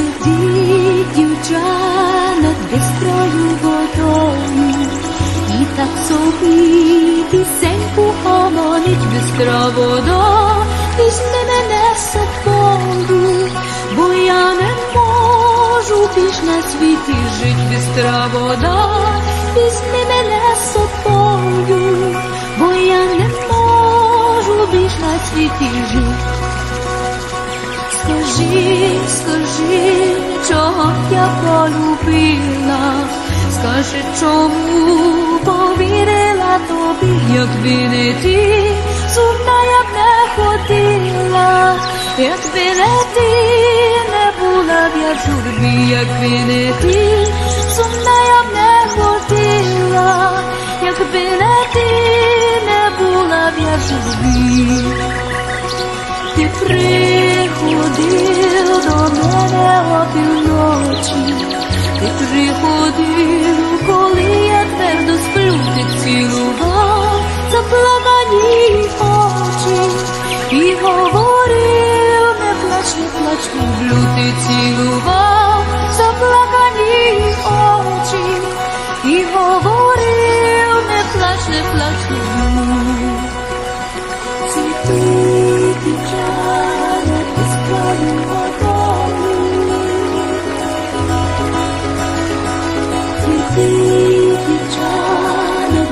сидить дівчанок без строю готові, і так собі пісеньку гомонить бистро водо, візьми мене в садкову, бо я не можу більш на світі жить бистра вода, візьми мене з собою, бо я не можу більш на світі жить. Скажи я полюбила, скажи, чому повірила тобі, якби не ти, сумна я б не ходила, якби не ти, не була б я в журбі, якби не ти, сумна я б не ходила, якби не ти, не була б я в журбі. Ти мене опівночі, ти приходив, коли я твердо сплю, ти цілував заплакані очі і говорив, не плач, не плач, люблю, ти цілував заплакані очі і говорив, не плач, не плач, люблю. Цвіти Di jalan